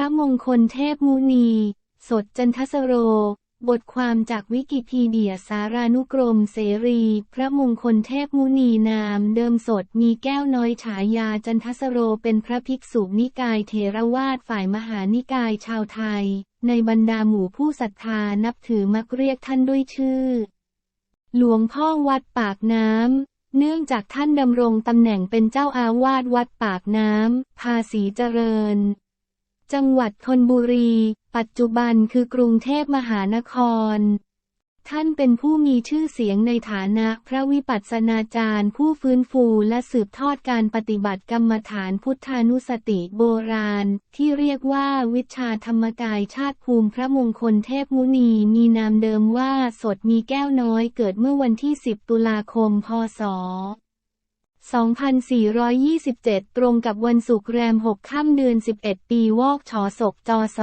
ระมงคลเทพมุนี สดจันทสโร บทความจากวิกิพีเดียสารานุกรมเสรี พระมงคลเทพมุนีนามเดิมสดมีแก้วน้อยฉายาจันทสโรเป็นพระภิกษุนิกายเทรวาสฝ่ายมหานิกายชาวไทย ในบรรดาหมู่ผู้ศรัทธานับถือมักเรียกท่านด้วยชื่อ หลวงพ่อวัดปากน้ำเนื่องจากท่านดำรงตำแหน่งเป็นเจ้าอาวาสวัดปากน้ำ ภาษีเจริญ จังหวัดธนบุรี ปัจจุบันคือกรุงเทพมหานคร ท่านเป็นผู้มีชื่อเสียงในฐานะพระวิปัสสนาจารย์ ผู้ฟื้นฟูและสืบทอดการปฏิบัติกรรมฐานพุทธานุสติโบราณ ที่เรียกว่าวิชาธรรมกายชาติภูมิพระมงคลเทพมุนีมีนามเดิมว่าสดมีแก้วน้อยเกิดเมื่อวันที่ 10 ตุลาคม พศ 2427 ตรงกับวันศุกร์แรม 6 ค่ำเดือน 11 ปีวอกฉอศกจศ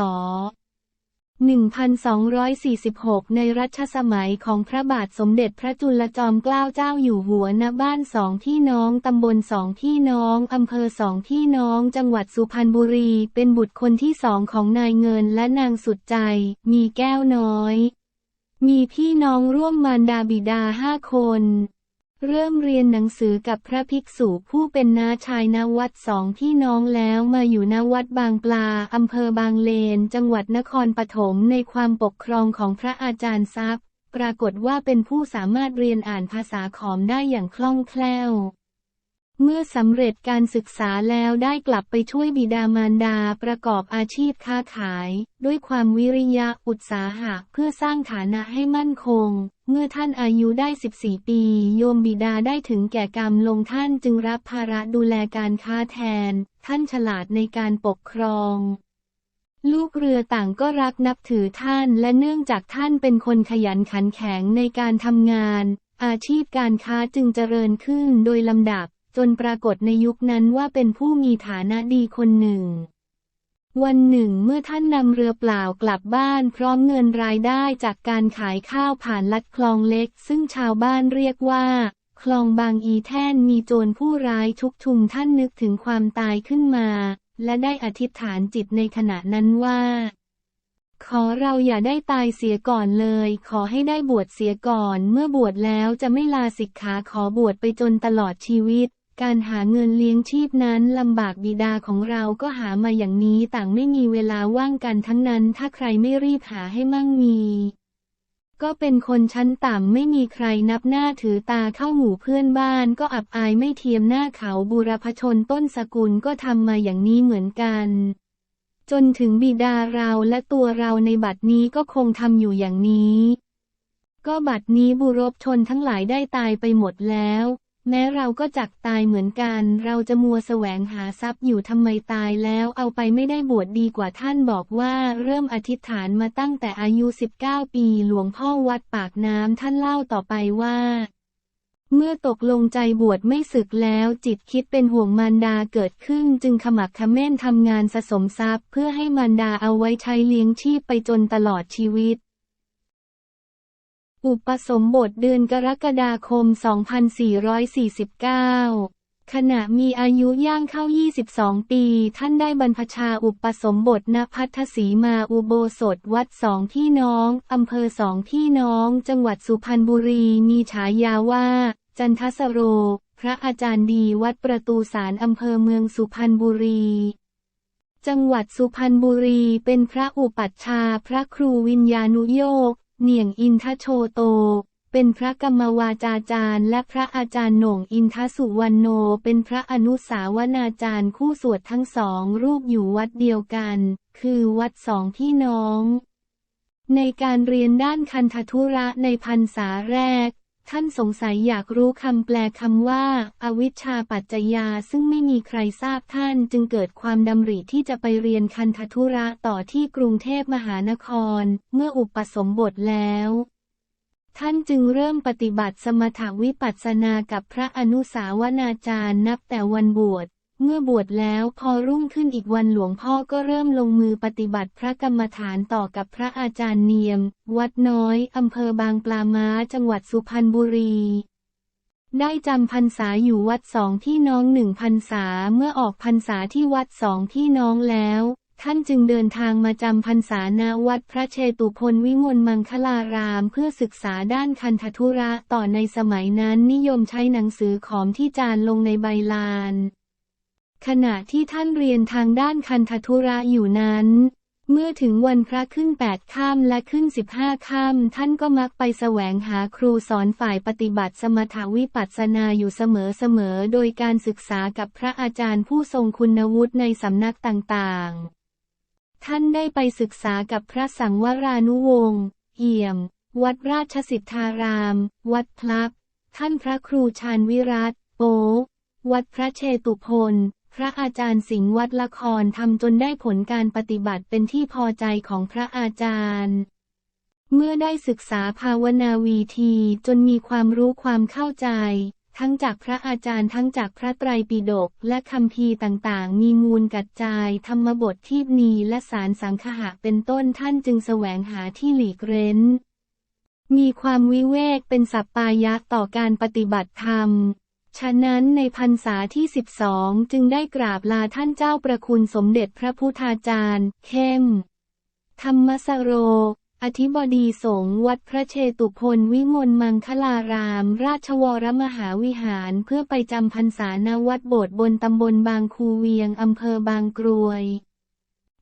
1246 ในรัชสมัยของพระบาทสมเด็จพระจุลจอมเกล้าเจ้าอยู่หัวณบ้านสองพี่น้อง ตำบลสองพี่น้อง อำเภอสองพี่น้อง จังหวัดสุพรรณบุรี เป็นบุตรคนที่สองของนายเงินและนางสุดใจ มีแก้วน้อย มีพี่น้องร่วมมารดาบิดาห้าคน เริ่มเรียนหนังสือกับพระภิกษุผู้เป็นน้าชายณวัดสองพี่น้องแล้วมาอยู่ณวัดบางปลาอำเภอบางเลน จังหวัดนครปฐมในความปกครองของพระอาจารย์ทรัพย์ ปรากฏว่าเป็นผู้สามารถเรียนอ่านภาษาขอมได้อย่างคล่องแคล่ว เมื่อสำเร็จการศึกษาแล้วได้กลับไปช่วยบิดามารดาประกอบอาชีพค้าขาย ด้วยความวิริยะอุตสาหะเพื่อสร้างฐานะให้มั่นคง เมื่อท่านอายุได้ 14 ปี โยมบิดาได้ถึงแก่กรรมลงท่านจึงรับภาระดูแลการค้าแทน ท่านฉลาดในการปกครอง ลูกเรือต่างก็รักนับถือท่านและเนื่องจากท่านเป็นคนขยันขันแข็งในการทำงาน อาชีพการค้าจึงเจริญขึ้นโดยลำดับ จนปรากฏในยุคนั้นว่าเป็นผู้มีฐานะดีคนหนึ่ง วันหนึ่งเมื่อท่านนำเรือเปล่ากลับบ้านพร้อมเงินรายได้จากการขายข้าวผ่านลัดคลองเล็ก ซึ่งชาวบ้านเรียกว่า คลองบางอีแท่นมีโจรผู้ร้ายชุกชุมท่านนึกถึงความตายขึ้นมา และได้อธิษฐานจิตในขณะนั้นว่า ขอเราอย่าได้ตายเสียก่อนเลย ขอให้ได้บวชเสียก่อน เมื่อบวชแล้วจะไม่ลาสิกขาขอบวชไปจนตลอดชีวิต การหาเงินเลี้ยงชีพนั้นลำบากบิดาของเราก็หามาอย่างนี้ต่างไม่มีเวลาว่างกันทั้งนั้น ถ้าใครไม่รีบหาให้มั่งมี ก็เป็นคนชั้นต่ำไม่มีใครนับหน้าถือตาเข้าหมู่เพื่อนบ้าน ก็อับอายไม่เทียมหน้าเขาบูรพชนต้นสกุลก็ทำมาอย่างนี้เหมือนกันจนถึงบิดาเราและตัวเราในบัดนี้ก็คงทำอยู่อย่างนี้ ก็บัดนี้บุรพชนทั้งหลายได้ตายไปหมดแล้ว แม้เราก็จักตายเหมือนกัน เราจะมัวแสวงหาทรัพย์อยู่ทำไมตายแล้วเอาไปไม่ได้บวชดีกว่าท่านบอกว่าเริ่มอธิษฐานมาตั้งแต่อายุ 19 ปีหลวงพ่อวัดปากน้ำท่านเล่าต่อไปว่า เมื่อตกลงใจบวชไม่ศึกแล้วจิตคิดเป็นห่วงมารดาเกิดขึ้น จึงขมักเขม้นทำงานสะสมทรัพย์ เพื่อให้มารดาเอาไว้ใช้เลี้ยงชีพไปจนตลอดชีวิต อุปสมบทเดือนกรกฎาคม 2449 ขณะมีอายุย่างเข้า 22 ปี ท่านได้บรรพชาอุปสมบทณพัทธสีมาอุโบสถวัดสองพี่น้อง อำเภอสองพี่น้อง จังหวัดสุพรรณบุรี มีฉายาว่า จันทสโร พระอาจารย์ดีวัดประตูสารอำเภอเมืองสุพรรณบุรีจังหวัดสุพรรณบุรีเป็นพระอุปัชฌาย์พระครูวิญญาณุโยก เหนียงอินทโชโต เป็นพระกรรมวาจาจารย์ และพระอาจารย์โหน่งอินทสุวรรณโน เป็นพระอนุสาวนาจารย์คู่สวดทั้งสองรูปอยู่วัดเดียวกัน คือวัดสองพี่น้อง ในการเรียนด้านคันธทุระในพรรษาแรก ท่านสงสัยอยากรู้คำแปลคำว่า อวิชชาปัจจยาซึ่งไม่มีใครทราบท่านจึงเกิดความดำริที่จะไปเรียนคันธทุระต่อที่กรุงเทพมหานคร เมื่ออุปสมบทแล้ว ท่านจึงเริ่มปฏิบัติสมถวิปัสสนากับพระอนุสาวนาจารย์นับแต่วันบวช เมื่อบวชแล้วพอรุ่งขึ้นอีกวันหลวงพ่อก็เริ่มลงมือปฏิบัติพระกรรมฐานต่อกับพระอาจารย์เนียม วัดน้อยอำเภอบางปลาม้าจังหวัดสุพรรณบุรี ได้จำพรรษาอยู่วัดสองพี่น้องหนึ่งพรรษาเมื่อออกพรรษาที่วัดสองพี่น้องแล้ว ท่านจึงเดินทางมาจำพรรษาณวัดพระเชตุพนวิมลมังคลารามเพื่อศึกษาด้านคันธทุระต่อในสมัยนั้นนิยมใช้หนังสือขอมที่จานลงในใบลาน ขณะที่ท่านเรียนทางด้านคันธทุระอยู่นั้น เมื่อถึงวันพระขึ้นแปดค่ำและขึ้นสิบห้าค่ำท่านก็มักไปแสวงหาครูสอนฝ่ายปฏิบัติสมถาวิปัสสนาอยู่เสมอๆ โดยการศึกษากับพระอาจารย์ผู้ทรงคุณวุฒิในสำนักต่างๆ ท่านได้ไปศึกษากับพระสังวรานุวงศ์เอี่ยม วัดราชสิทธาราม วัดพลับ ท่านพระครูชาญวิรัตโปวัดพระเชตุพน พระอาจารย์สิงห์วัดละครทำจนได้ผลการปฏิบัติเป็นที่พอใจของพระอาจารย์ เมื่อได้ศึกษาภาวนาวีทีจนมีความรู้ความเข้าใจ ทั้งจากพระอาจารย์ทั้งจากพระไตรปิฎกและคำพีต่างๆ มีมูลกัดจายธรรมบททีพนีและสารสังคหะเป็นต้นท่านจึงแสวงหาที่หลีกเร้น มีความวิเวกเป็นสัปปายะต่อการปฏิบัติธรรม ฉะนั้นในพรรษาที่ 12 จึงได้กราบลาท่านเจ้าประคุณสมเด็จพระพุทธาจารย์ เข้ม ธรรมสโร อธิบดีสงฆ์วัดพระเชตุพนวิมลมังคลาราม ราชวรมหาวิหารเพื่อไปจำพรรษาณวัดโบสถ์บนตำบลบางคูเวียงอำเภอบางกรวย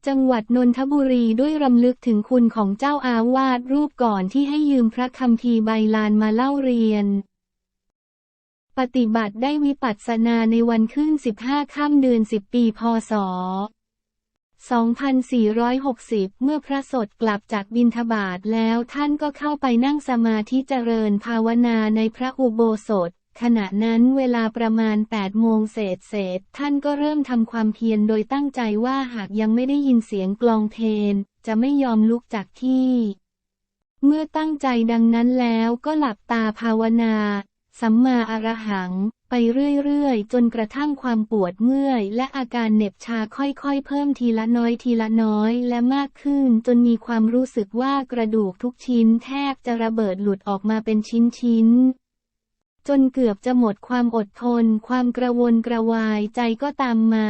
จังหวัดนนทบุรีด้วยรำลึกถึงคุณของเจ้าอาวาสรูปก่อนที่ให้ยืมพระคำพีใบลานมาเล่าเรียน ปฏิบัติได้วิปัสสนาในวันขึ้น 15ค่ำเดือน 10 ปีพศ 2460 เมื่อพระสดกลับจากบินทบาทแล้วท่านก็เข้าไปนั่งสมาธิเจริญภาวนาในพระอุโบสถ ขณะนั้นเวลาประมาณ 8 โมงเศษเศษ ท่านก็เริ่มทำความเพียรโดยตั้งใจว่าหากยังไม่ได้ยินเสียงกลองเพลงจะไม่ยอมลุกจากที่ เมื่อตั้งใจดังนั้นแล้วก็หลับตาภาวนา สัมมาอรหัง ไปเรื่อยๆ จนกระทั่งความปวดเมื่อย และอาการเหน็บชาค่อยๆ เพิ่มทีละน้อยทีละน้อยและมากขึ้น จนมีความรู้สึกว่ากระดูกทุกชิ้นแทบจะระเบิดหลุดออกมาเป็นชิ้นๆ จนเกือบจะหมดความอดทน ความกระวนกระวายใจก็ตามมา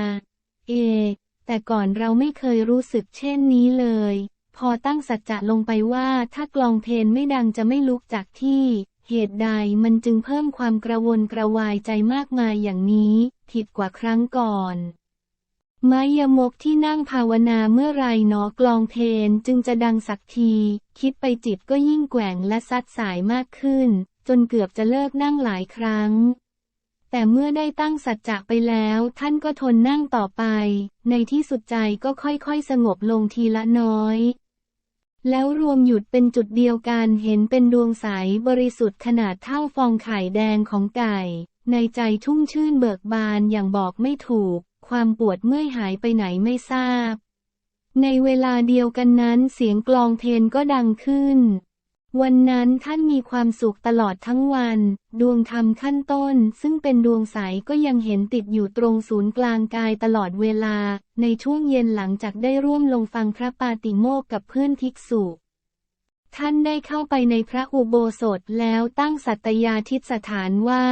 เอ แต่ก่อนเราไม่เคยรู้สึกเช่นนี้เลย พอตั้งสัจจะลงไปว่าถ้ากลองเพลงไม่ดังจะไม่ลุกจากที่ เหตุใดมันจึงเพิ่มความกระวนกระวายใจมากมายอย่างนี้ ผิดกว่าครั้งก่อนไม้ยมกที่นั่งภาวนาเมื่อไรหนอกลองเพลงจึงจะดังสักที คิดไปจิตก็ยิ่งแกว่งและซัดสายมากขึ้น จนเกือบจะเลิกนั่งหลายครั้ง แต่เมื่อได้ตั้งสัจจะไปแล้วท่านก็ทนนั่งต่อไป ในที่สุดใจก็ค่อยๆสงบลงทีละน้อย แล้วรวมหยุดเป็นจุดเดียวกันเห็นเป็นดวงใสบริสุทธิ์ขนาดเท่าฟองไข่แดงของไก่ ในใจชุ่มชื่นเบิกบานอย่างบอกไม่ถูก ความปวดเมื่อยหายไปไหนไม่ทราบ ในเวลาเดียวกันนั้นเสียงกลองเพลงก็ดังขึ้น วันนั้นท่านมีความสุขตลอดทั้งวัน ดวงธรรมขั้นต้น ซึ่งเป็นดวงใสก็ยังเห็นติดอยู่ตรงศูนย์กลางกายตลอดเวลา ในช่วงเย็นหลังจากได้ร่วมลงฟังพระปาติโมกกับเพื่อนภิกษุท่านได้เข้าไปในพระอุโบสถแล้วตั้งสัตยาทิฏฐานว่า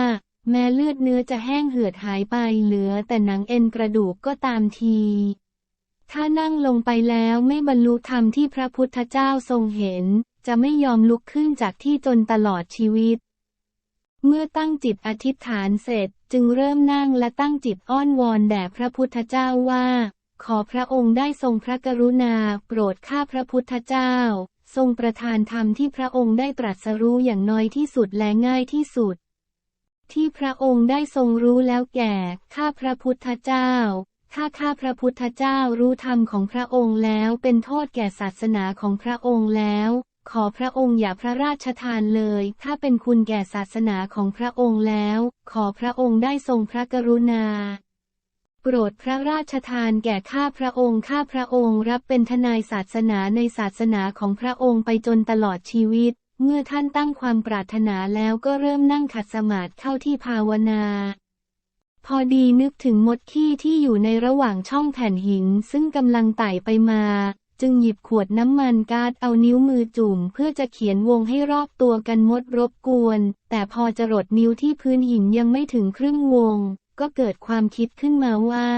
แม้เลือดเนื้อจะแห้งเหือดหายไปเหลือแต่หนังเอ็นกระดูกก็ตามทีถ้านั่งลงไปแล้วไม่บรรลุธรรมที่พระพุทธเจ้าทรงเห็น จะไม่ยอมลุกขึ้นจากที่จนตลอดชีวิต เมื่อตั้งจิตอธิษฐานเสร็จจึงเริ่มนั่งและตั้งจิตอ้อนวอนแด่พระพุทธเจ้าว่า ขอพระองค์ได้ทรงพระกรุณา โปรดข้าพระพุทธเจ้า ทรงประทานธรรมที่พระองค์ได้ตรัสรู้อย่างน้อยที่สุดและง่ายที่สุด ที่พระองค์ได้ทรงรู้แล้วแก่ ข้าพระพุทธเจ้าถ้าข้าพระพุทธเจ้ารู้ธรรมของพระองค์แล้วเป็นโทษแก่ศาสนาของพระองค์แล้ว ขอพระองค์อย่าพระราชทานเลย ถ้าเป็นคุณแก่ศาสนาของพระองค์แล้ว ขอพระองค์ได้ทรงพระกรุณา โปรดพระราชทานแก่ข้าพระองค์ ข้าพระองค์รับเป็นทนายศาสนาในศาสนาของพระองค์ไปจนตลอดชีวิต เมื่อท่านตั้งความปรารถนาแล้วก็เริ่มนั่งขัดสมาธิเข้าที่ภาวนาพอดีนึกถึงมดขี้ที่อยู่ในระหว่างช่องแผ่นหินซึ่งกำลังไต่ไปมา จึงหยิบขวดน้ำมันก๊าซเอานิ้วมือจุ่มเพื่อจะเขียนวงให้รอบตัวกันมดรบกวน แต่พอจะรดนิ้วที่พื้นหินยังไม่ถึงครึ่งวง ก็เกิดความคิดขึ้นมาว่า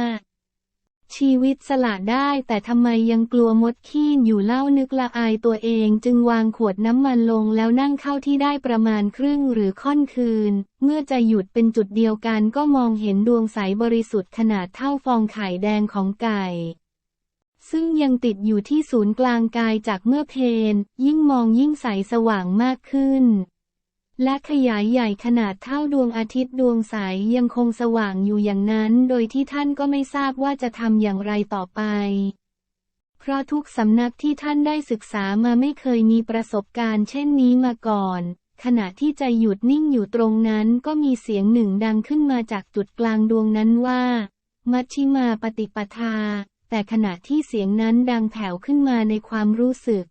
ชีวิตสละได้แต่ทำไมยังกลัวมดขี้อยู่เล่านึกละอายตัวเองจึงวางขวดน้ำมันลงแล้วนั่งเข้าที่ได้ประมาณครึ่งหรือค่อนคืน เมื่อจะหยุดเป็นจุดเดียวกันก็มองเห็นดวงใสบริสุทธิ์ขนาดเท่าฟองไข่แดงของไก่ ซึ่งยังติดอยู่ที่ศูนย์กลางกายจากเมื่อเพนยิ่งมองยิ่งใสสว่างมากขึ้น และขยายใหญ่ขนาดเท่าดวงอาทิตย์ดวงใสยังคงสว่างอยู่อย่างนั้น โดยที่ท่านก็ไม่ทราบว่าจะทำอย่างไรต่อไป เพราะทุกสำนักที่ท่านได้ศึกษามาไม่เคยมีประสบการณ์เช่นนี้มาก่อนขณะที่ใจหยุดนิ่งอยู่ตรงนั้นก็มีเสียงหนึ่งดังขึ้นมาจากจุดกลางดวงนั้นว่า มัชชิมาปฏิปทา แต่ขณะที่เสียงนั้นดังแผ่วขึ้นมาในความรู้สึก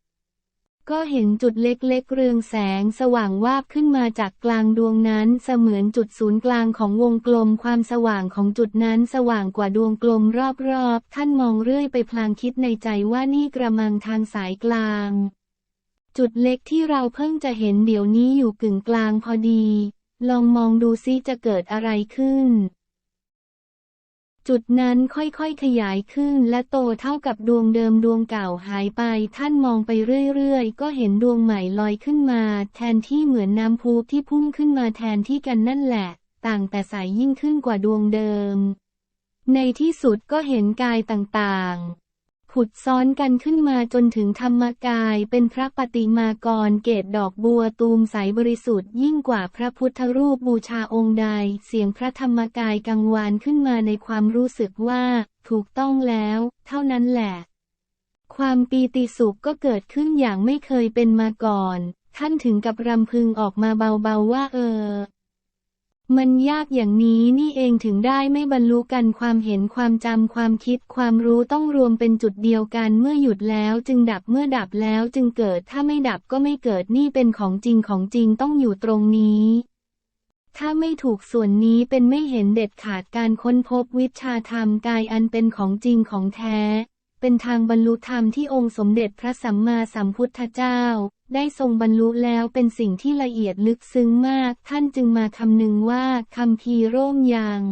ก็เห็นจุดเล็กๆ เรืองแสงสว่างวาบขึ้นมาจากกลางดวงนั้นเสมือนจุดศูนย์กลางของวงกลมความสว่างของจุดนั้นสว่างกว่าดวงกลมรอบๆ ท่านมองเรื่อยไปพลางคิดในใจว่านี่กระมังทางสายกลาง จุดเล็กที่เราเพิ่งจะเห็นเดี๋ยวนี้อยู่กึ่งกลางพอดี ลองมองดูซิจะเกิดอะไรขึ้น จุดนั้นค่อยๆขยายขึ้นและโตเท่ากับดวงเดิมดวงเก่าหายไป ท่านมองไปเรื่อยๆ ก็เห็นดวงใหม่ลอยขึ้นมา แทนที่เหมือนน้ำพุที่พุ่งขึ้นมาแทนที่กันนั่นแหละ ต่างแต่ใสยยิ่งขึ้นกว่าดวงเดิม ในที่สุดก็เห็นกายต่างๆ ผุดซ้อนกันขึ้นมาจนถึงธรรมกาย เป็นพระปฏิมากรเกตดอกบัวตูมใสบริสุทธิ์ยิ่งกว่าพระพุทธรูปบูชาองค์ใด เสียงพระธรรมกายกังวานขึ้นมาในความรู้สึกว่า ถูกต้องแล้ว เท่านั้นแหละ ความปีติสุขก็เกิดขึ้นอย่างไม่เคยเป็นมาก่อน ท่านถึงกับรำพึงออกมาเบาๆว่าเออ มันยากอย่างนี้นี่เองถึงได้ไม่บรรลุกันความเห็นความจำความคิดความรู้ต้องรวมเป็นจุดเดียวกันเมื่อหยุดแล้วจึงดับเมื่อดับแล้วจึงเกิดถ้าไม่ดับก็ไม่เกิดนี่เป็นของจริงของจริงต้องอยู่ตรงนี้ ถ้าไม่ถูกส่วนนี้เป็นไม่เห็นเด็ดขาดการค้นพบวิชาธรรมกายอันเป็นของจริงของแท้ เป็นทางบรรลุธรรมที่องค์สมเด็จพระสัมมาสัมพุทธเจ้า ได้ทรงบรรลุแล้วเป็นสิ่งที่ละเอียดลึกซึ้งมาก ท่านจึงมาคำนึงว่าคำพีร่มยัง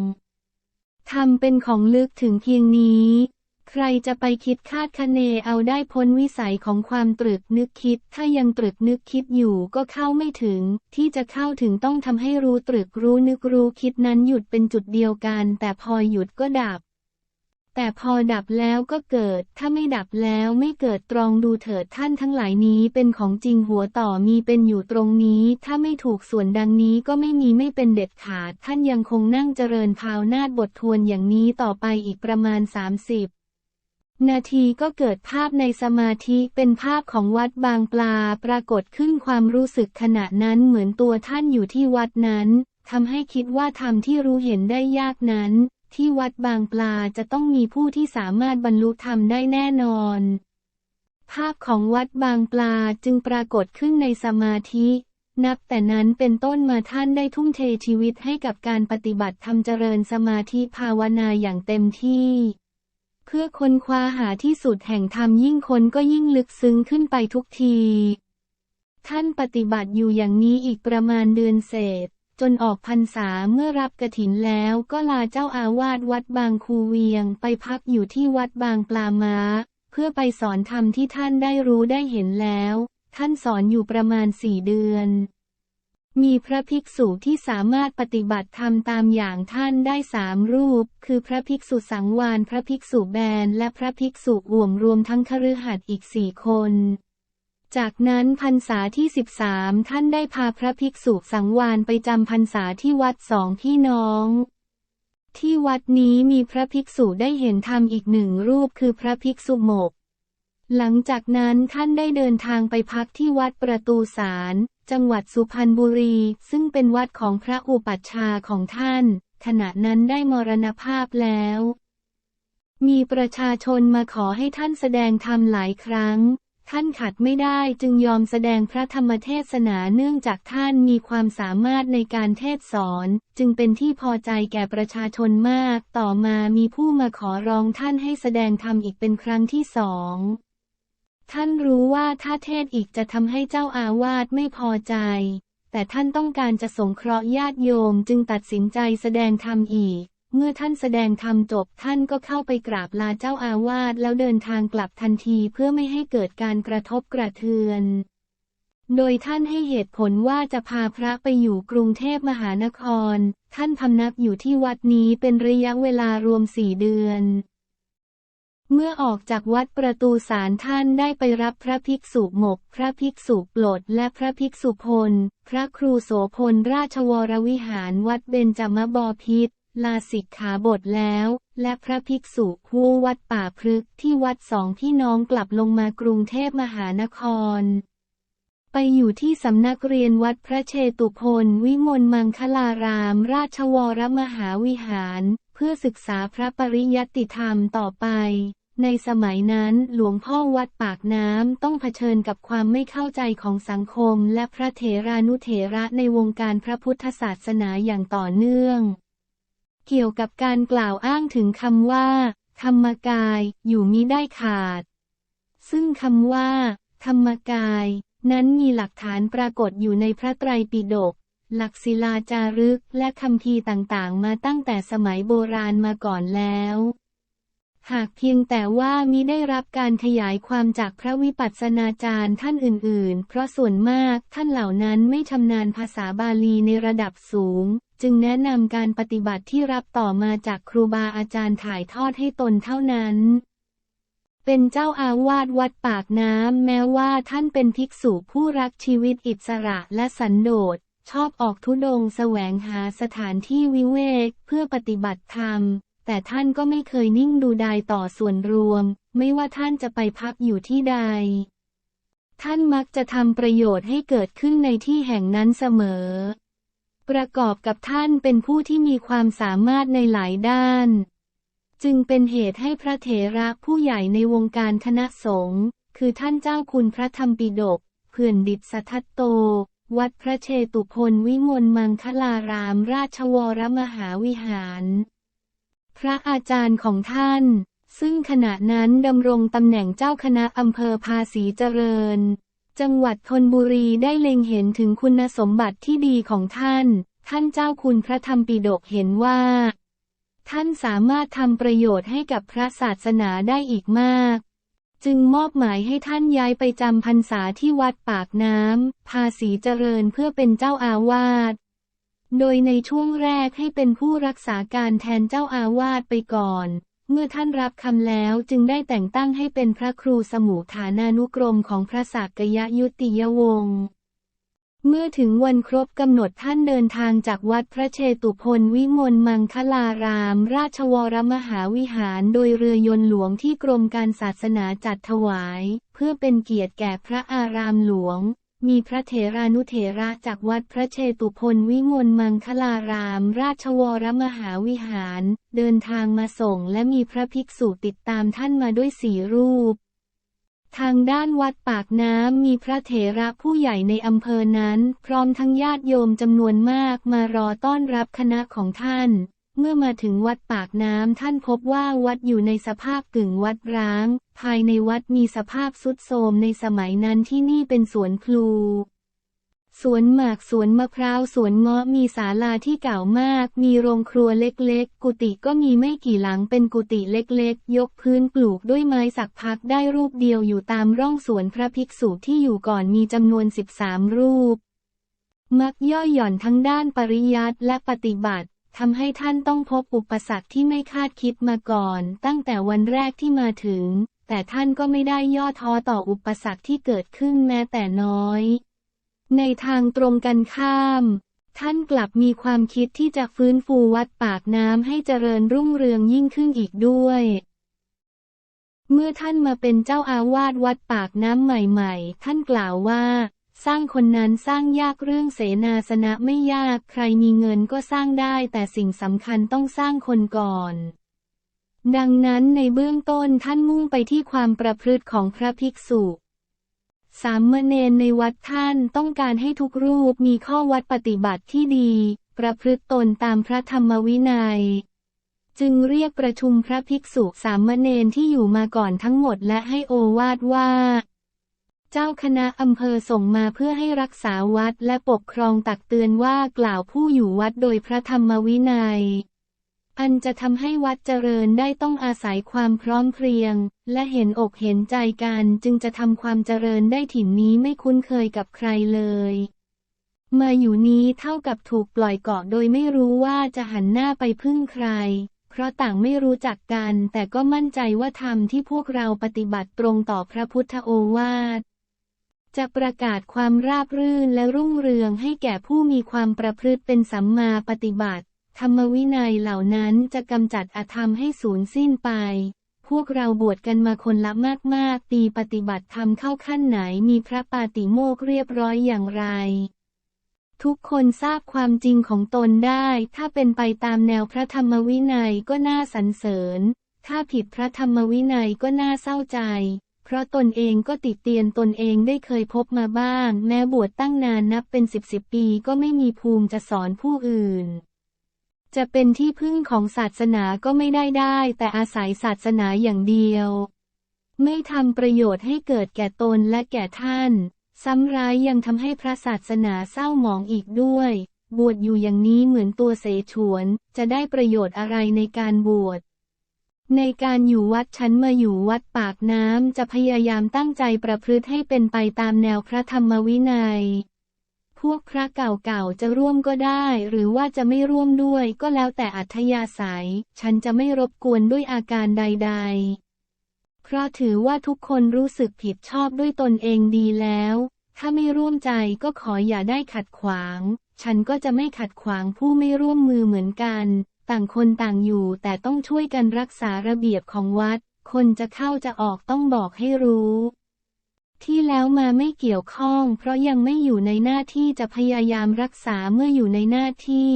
ธรรมเป็นของลึกถึงเพียงนี้ ใครจะไปคิดคาดคะเนเอาได้พ้นวิสัยของความตรึกนึกคิด ถ้ายังตรึกนึกคิดอยู่ก็เข้าไม่ถึง ที่จะเข้าถึงต้องทำให้รู้ตรึกรู้นึกรู้คิดนั้นหยุดเป็นจุดเดียวกัน แต่พอหยุดก็ดับ แต่พอดับแล้วก็เกิด ถ้าไม่ดับแล้วไม่เกิดตรองดูเถิดท่านทั้งหลายนี้เป็นของจริงหัวต่อมีเป็นอยู่ตรงนี้ ถ้าไม่ถูกส่วนดังนี้ก็ไม่มีไม่เป็นเด็ดขาด ท่านยังคงนั่งเจริญภาวนาบททวนอย่างนี้ต่อไปอีกประมาณ 30นาทีก็เกิดภาพในสมาธิเป็นภาพของวัดบางปลาปรากฏขึ้นความรู้สึกขณะนั้นเหมือนตัวท่านอยู่ที่วัดนั้นทำให้คิดว่าธรรมที่รู้เห็นได้ยากนั้น ที่วัดบางปลาจะต้องมีผู้ที่สามารถบรรลุธรรมได้แน่นอน ภาพของวัดบางปลาจึงปรากฏขึ้นในสมาธิ นับแต่นั้นเป็นต้นมาท่านได้ทุ่มเทชีวิตให้กับการปฏิบัติธรรมเจริญสมาธิภาวนาอย่างเต็มที่ เพื่อค้นคว้าหาที่สุดแห่งธรรมยิ่งคนก็ยิ่งลึกซึ้งขึ้นไปทุกที ท่านปฏิบัติอยู่อย่างนี้อีกประมาณเดือนเศษ จนออกพรรษาเมื่อรับกระถินแล้วก็ลาเจ้าอาวาสวัดบางคูเวียงไปพักอยู่ที่วัดบางปลาม้า เพื่อไปสอนธรรมที่ท่านได้รู้ได้เห็นแล้ว ท่านสอนอยู่ประมาณสี่เดือน มีพระภิกษุที่สามารถปฏิบัติธรรมตามอย่างท่านได้สามรูป คือพระภิกษุสังวานพระภิกษุแบนและพระภิกษุอ่วมรวมทั้งคฤหัสถ์อีกสี่คน จากนั้นพรรษาที่ 13 ท่านได้พาพระภิกษุสังวานไปจำพรรษาที่วัดสองพี่น้อง ที่วัดนี้มีพระภิกษุได้เห็นธรรมอีกหนึ่งรูปคือพระภิกษุหมก หลังจากนั้นท่านได้เดินทางไปพักที่วัดประตูสารจังหวัดสุพรรณบุรี ซึ่งเป็นวัดของพระอุปัชฌาย์ของท่าน ขณะนั้นได้มรณภาพแล้วมีประชาชนมาขอให้ท่านแสดงธรรมหลายครั้ง ท่านขัดไม่ได้จึงยอมแสดงพระธรรมเทศนาเนื่องจากท่านมีความสามารถในการเทศสอน จึงเป็นที่พอใจแก่ประชาชนมาก ต่อมามีผู้มาขอร้องท่านให้แสดงธรรมอีกเป็นครั้งที่สองท่านรู้ว่าถ้าเทศอีกจะทำให้เจ้าอาวาสไม่พอใจ แต่ท่านต้องการจะสงเคราะห์ญาติโยมจึงตัดสินใจแสดงธรรมอีก เมื่อท่านแสดงธรรมจบท่านก็เข้าไปกราบลาเจ้าอาวาสแล้วเดินทางกลับทันทีเพื่อไม่ให้เกิดการกระทบกระเทือน โดยท่านให้เหตุผลว่าจะพาพระไปอยู่กรุงเทพมหานคร ท่านพำนักอยู่ที่วัดนี้เป็นระยะเวลารวมสี่เดือน เมื่อออกจากวัดประตูสารท่านได้ไปรับพระภิกษุหมก พระภิกษุปลดและพระภิกษุพล พระครูโสพลราชวรวิหารวัดเบญจมบพิตร ลาสิกขาบทแล้ว และพระภิกษุผู้วัดป่าพฤกษ์ที่วัดสองพี่น้องกลับลงมากรุงเทพมหานคร ไปอยู่ที่สำนักเรียนวัดพระเชตุพนวิมลมังคลาราม ราชวรมหาวิหาร เพื่อศึกษาพระปริยัติธรรมต่อไป ในสมัยนั้นหลวงพ่อวัดปากน้ำต้องเผชิญกับความไม่เข้าใจของสังคม และพระเถรานุเถระในวงการพระพุทธศาสนาอย่างต่อเนื่อง เกี่ยวกับการกล่าวอ้างถึงคำว่า ธรรมกาย อยู่มิได้ขาด ซึ่งคำว่า ธรรมกาย นั้นมีหลักฐานปรากฏอยู่ในพระไตรปิฎกหลักศิลาจารึกและคำพีต่างๆ มาตั้งแต่สมัยโบราณมาก่อนแล้ว หากเพียงแต่ว่ามิได้รับการขยายความจากพระวิปัสสนาจารย์ท่านอื่น ๆ เพราะส่วนมากท่านเหล่านั้นไม่ชำนาญภาษาบาลีในระดับสูง จึงแนะนำการปฏิบัติที่รับต่อมาจากครูบาอาจารย์ถ่ายทอดให้ตนเท่านั้น เป็นเจ้าอาวาสวัดปากน้ำแม้ว่าท่านเป็นภิกษุผู้รักชีวิตอิสระและสันโดษ ชอบออกทุดงแสวงหาสถานที่วิเวกเพื่อปฏิบัติธรรม แต่ท่านก็ไม่เคยนิ่งดูดายต่อส่วนรวม ไม่ว่าท่านจะไปพักอยู่ที่ใด ท่านมักจะทำประโยชน์ให้เกิดขึ้นในที่แห่งนั้นเสมอ ประกอบกับท่านเป็นผู้ที่มีความสามารถในหลายด้าน จึงเป็นเหตุให้พระเถระผู้ใหญ่ในวงการคณะสงฆ์คือท่านเจ้าคุณพระธรรมปิฎกเผื่อนดิษทัตโต วัดพระเชตุพนวิมลมังคลารามราชวรมหาวิหาร พระอาจารย์ของท่าน ซึ่งขณะนั้นดำรงตำแหน่งเจ้าคณะอำเภอภาษีเจริญ จังหวัดธนบุรีได้เล็งเห็นถึงคุณสมบัติที่ดีของท่าน ท่านเจ้าคุณพระธรรมปิฎกเห็นว่า ท่านสามารถทำประโยชน์ให้กับพระศาสนาได้อีกมาก จึงมอบหมายให้ท่านย้ายไปจำพรรษาที่วัดปากน้ำภาษีเจริญเพื่อเป็นเจ้าอาวาส โดยในช่วงแรกให้เป็นผู้รักษาการแทนเจ้าอาวาสไปก่อน เมื่อท่านรับคำแล้วจึงได้แต่งตั้งให้เป็นพระครูสมุฐานานุกรมของพระศักยยุติยวงศ์เมื่อถึงวันครบกำหนดท่านเดินทางจากวัดพระเชตุพนวิมลมังคลาราม ราชวรมหาวิหารโดยเรือยนต์หลวงที่กรมการศาสนาจัดถวาย เพื่อเป็นเกียรติแก่พระอารามหลวง มีพระเถรานุเถระจากวัดพระเชตุพนวิมลมังคลาราม ราชวรมหาวิหาร เดินทางมาส่งและมีพระภิกษุติดตามท่านมาด้วยสี่รูป ทางด้านวัดปากน้ำมีพระเถระผู้ใหญ่ในอำเภอนั้น พร้อมทั้งญาติโยมจำนวนมากมารอต้อนรับคณะของท่าน เมื่อมาถึงวัดปากน้ำท่านพบว่าวัดอยู่ในสภาพกึ่งวัดร้าง ภายในวัดมีสภาพสุดโทรมในสมัยนั้นที่นี่เป็นสวนพลูสวนหมากสวนมะพร้าวสวนเงาะมีศาลาที่เก่ามาก มีโรงครัวเล็กๆ กุฏิก็มีไม่กี่หลังเป็นกุฏิเล็กๆ ยกพื้นปลูกด้วยไม้สักพักได้รูปเดียวอยู่ตามร่องสวนพระภิกษุที่อยู่ก่อนมีจำนวน 13 รูป มักย่อยหย่อนทั้งด้านปริยัติและปฏิบัติ ทำให้ท่านต้องพบอุปสรรคที่ไม่คาดคิดมาก่อน ตั้งแต่วันแรกที่มาถึง แต่ท่านก็ไม่ได้ย่อท้อต่ออุปสรรคที่เกิดขึ้นแม้แต่น้อย ในทางตรงกันข้าม ท่านกลับมีความคิดที่จะฟื้นฟูวัดปากน้ำให้เจริญรุ่งเรืองยิ่งขึ้นอีกด้วยเมื่อท่านมาเป็นเจ้าอาวาสวัดปากน้ำใหม่ ๆ ท่านกล่าวว่า สร้างคนนั้นสร้างยากเรื่องเสนาสนะไม่ยากใครมีเงินก็สร้างได้แต่สิ่งสำคัญต้องสร้างคนก่อน ดังนั้นในเบื้องต้นท่านมุ่งไปที่ความประพฤติของพระภิกษุ สามเณรในวัดท่านต้องการให้ทุกรูปมีข้อวัดปฏิบัติที่ดี ประพฤติตนตามพระธรรมวินัย จึงเรียกประชุมพระภิกษุสามเณรที่อยู่มาก่อนทั้งหมดและให้โอวาทว่า เจ้าคณะอำเภอส่งมาเพื่อให้รักษาวัดและปกครองตักเตือนว่ากล่าวผู้อยู่วัดโดยพระธรรมวินัย อันจะทำให้วัดเจริญได้ต้องอาศัยความพร้อมเพรียง และเห็นอกเห็นใจกันจึงจะทำความเจริญได้ถิ่นนี้ไม่คุ้นเคยกับใครเลยมาอยู่นี้เท่ากับถูกปล่อยเกาะโดยไม่รู้ว่าจะหันหน้าไปพึ่งใคร เพราะต่างไม่รู้จักกันแต่ก็มั่นใจว่าธรรมที่พวกเราปฏิบัติตรงต่อพระพุทธโอวาท จะประกาศความราบรื่นและรุ่งเรืองให้แก่ผู้มีความประพฤติเป็นสัมมาปฏิบัติ ธรรมวินัยเหล่านั้นจะกำจัดอธรรมให้สูญสิ้นไป พวกเราบวชกันมาคนละมากๆปีปฏิบัติธรรมเข้าขั้นไหนมีพระปาติโมกเรียบร้อยอย่างไร ทุกคนทราบความจริงของตนได้ ถ้าเป็นไปตามแนวพระธรรมวินัยก็น่าสรรเสริญ ถ้าผิดพระธรรมวินัยก็น่าเศร้าใจ เพราะตนเองก็ติดเตียนตนเองได้เคยพบมาบ้าง แม้บวชตั้งนานนับเป็นสิบสิบปีก็ไม่มีภูมิจะสอนผู้อื่น จะเป็นที่พึ่งของศาสนาก็ไม่ได้ได้ แต่อาศัยศาสนาอย่างเดียว ไม่ทำประโยชน์ให้เกิดแก่ตนและแก่ท่าน ซ้ำร้ายยังทำให้พระศาสนาเศร้าหมองอีกด้วย บวชอยู่อย่างนี้เหมือนตัวเสฉวน จะได้ประโยชน์อะไรในการบวช ในการอยู่วัดฉันมาอยู่วัดปากน้ำจะพยายามตั้งใจประพฤติให้เป็นไปตามแนวพระธรรมวินัย พวกพระเก่าๆจะร่วมก็ได้ หรือว่าจะไม่ร่วมด้วยก็แล้วแต่อัธยาศัย ฉันจะไม่รบกวนด้วยอาการใด ๆ เพราะถือว่าทุกคนรู้สึกผิดชอบด้วยตนเองดีแล้ว ถ้าไม่ร่วมใจก็ขออย่าได้ขัดขวาง ฉันก็จะไม่ขัดขวางผู้ไม่ร่วมมือเหมือนกัน ต่างคนต่างอยู่แต่ต้องช่วยกันรักษาระเบียบของวัด คนจะเข้าจะออกต้องบอกให้รู้ ที่แล้วมาไม่เกี่ยวข้อง เพราะยังไม่อยู่ในหน้าที่จะพยายามรักษาเมื่ออยู่ในหน้าที่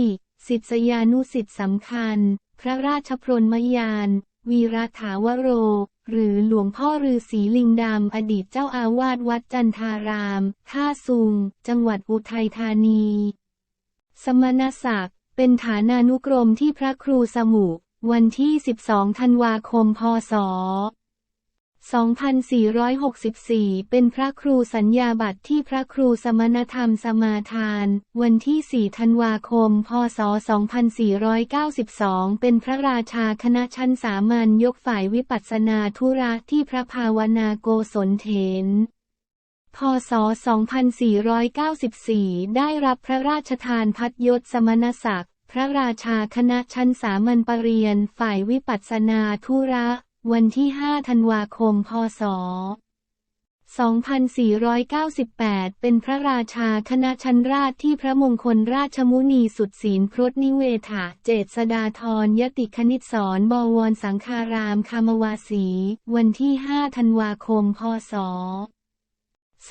ศิษยานุศิษย์สำคัญ พระราชพรหมยาน วีรถาวโร หรือหลวงพ่อฤาษีลิงดำอดีตเจ้าอาวาสวัดจันทาราม ท่าซุง จังหวัดอุทัยธานี สมณศักดิ์ เป็นฐานานุกรมที่พระครูสมุ วันที่ 12 ธันวาคม พศ 2464 เป็นพระครูสัญญาบัตรที่พระครูสมณธรรมสมาทาน วันที่ 4 ธันวาคม พศ 2492 เป็นพระราชาคณะชั้นสามัญยกฝ่ายวิปัสสนาธุระที่พระภาวนาโกศลเถน พศ 2494 ได้รับพระราชทานพัดยศสมณศักดิ์ พระราชาคณะชั้นสามัญปรริญญาฝ่ายวิปัสสนาธุระ วันที่ 5 ธันวาคม พศ 2498 เป็นพระราชาคณะชั้นราชที่พระมงคลราชมุนีสุดศีลพรตนิเวถาเจษดาธรยติคณิตสอนบวรสังคารามคามวาสี วันที่ 5 ธันวาคม พศ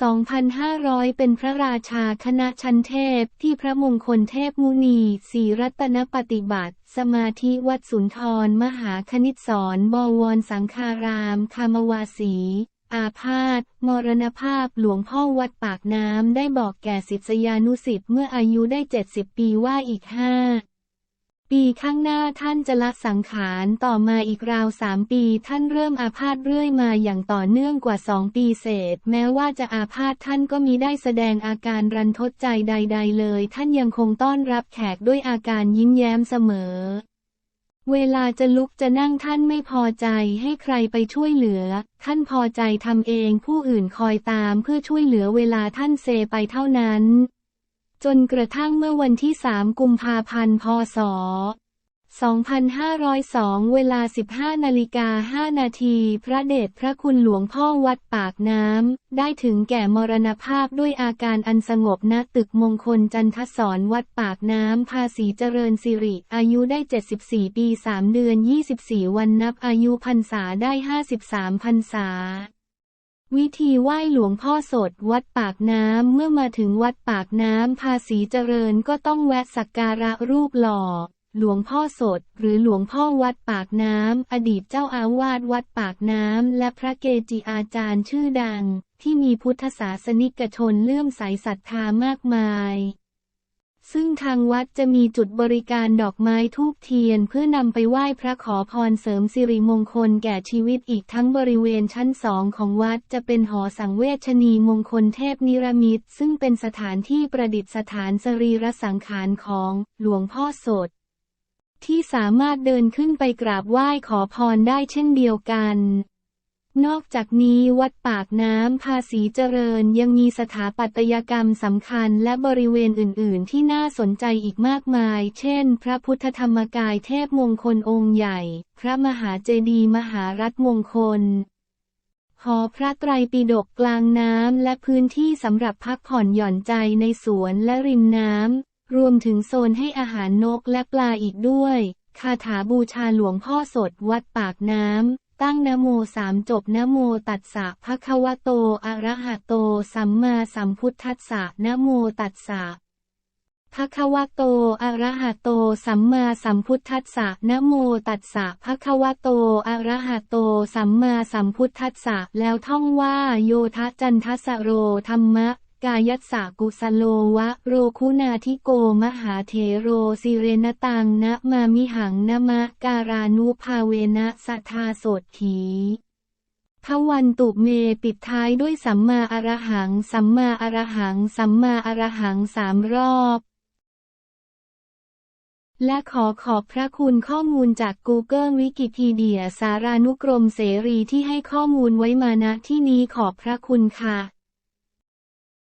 2,500 เป็นพระราชาคณะชั้นเทพที่พระมงคลเทพมุนีสีรัตนปฏิบัติ สมาธิวัดสุนทร มหาคณิตสอนบวรสังคาราม คามวาสีอาพาธมรณภาพหลวงพ่อวัดปากน้ำได้บอกแก่ศิษยานุศิษย์เมื่ออายุได้ 70 ปีว่าอีกห้า ปีข้างหน้าท่านจะละสังขารต่อมาอีกราวสามปีท่านเริ่มอาพาธเรื่อยมาอย่างต่อเนื่องกว่าสองปีเศษ แม้ว่าจะอาพาธท่านก็มีได้แสดงอาการรันทดใจใด ๆ เลย ท่านยังคงต้อนรับแขกด้วยอาการยิ้มแย้มเสมอ เวลาจะลุกจะนั่งท่านไม่พอใจให้ใครไปช่วยเหลือ ท่านพอใจทำเองผู้อื่นคอยตามเพื่อช่วยเหลือเวลาท่านเซไปเท่านั้น จนกระทั่งเมื่อวันที่ 3 กุมภาพันธ์ พศ 2502 เวลา 15 นาฬิกา 5 นาที พระเดชพระคุณหลวงพ่อวัดปากน้ำ ได้ถึงแก่มรณภาพด้วยอาการอันสงบณตึกมงคลจันทสรวัดปากน้ำ ภาษีเจริญสิริ อายุได้ 74 ปี 3 เดือน 24 วันนับอายุพรรษาได้ 53 พรรษา วิธีไหว้หลวงพ่อสดวัดปากน้ำ เมื่อมาถึงวัดปากน้ำภาษีเจริญก็ต้องแวะสักการะรูปหล่อ หลวงพ่อสด หรือหลวงพ่อวัดปากน้ำ อดีตเจ้าอาวาสวัดปากน้ำ และพระเกจิอาจารย์ชื่อดัง ที่มีพุทธศาสนิกชนเลื่อมใสศรัทธามากมาย ซึ่งทางวัดจะมีจุดบริการดอกไม้ทูบเทียนเพื่อนำไปไหว้พระขอพรเสริมสิริมงคลแก่ชีวิตอีกทั้งบริเวณชั้นสองของวัดจะเป็นหอสังเวชนีมงคลเทพนิรมิตซึ่งเป็นสถานที่ประดิษฐานสรีระสังขารของหลวงพ่อสด ที่สามารถเดินขึ้นไปกราบไหว้ขอพรได้เช่นเดียวกัน นอกจากนี้วัดปากน้ำภาษีเจริญยังมีสถาปัตยกรรมสำคัญและบริเวณอื่น ๆ ที่น่าสนใจอีกมากมาย เช่น พระพุทธธรรมกายเทพมงคลองค์ใหญ่ พระมหาเจดีย์มหารัฐมงคล หอพระไตรปิฎกกลางน้ำและพื้นที่สำหรับพักผ่อนหย่อนใจในสวนและริมน้ำ รวมถึงโซนให้อาหารนกและปลาอีกด้วย คาถาบูชาหลวงพ่อสดวัดปากน้ำ ตั้งนโมสามจบนโมตัสสะภะคะวะโตอะระหะโต สัมมาสัมพุทธัสสะนโมตัสสะภะคะวะโตอะระหะโต สัมมาสัมพุทธัสสะนะโมตัสสะภะคะวะโตอะระหะโต สัมมาสัมพุทธัสสะแล้วท่องว่าโยทะจันทสโรธรรมะ กายัสสะกุสโลวะโรคุณาธิโกมหาเถโรสิเรนตังนะมามิหังนะมะการานุภาเวนะสัทธาโสถีพวันตุเมปิดท้ายด้วยสัมมาอรหัง สัมมาอรหัง สัมมาอรหังสามรอบ และขอขอบพระคุณข้อมูลจาก Google Wikipedia สารานุกรมเสรีที่ให้ข้อมูลไว้มาณที่นี้ขอบพระคุณค่ะ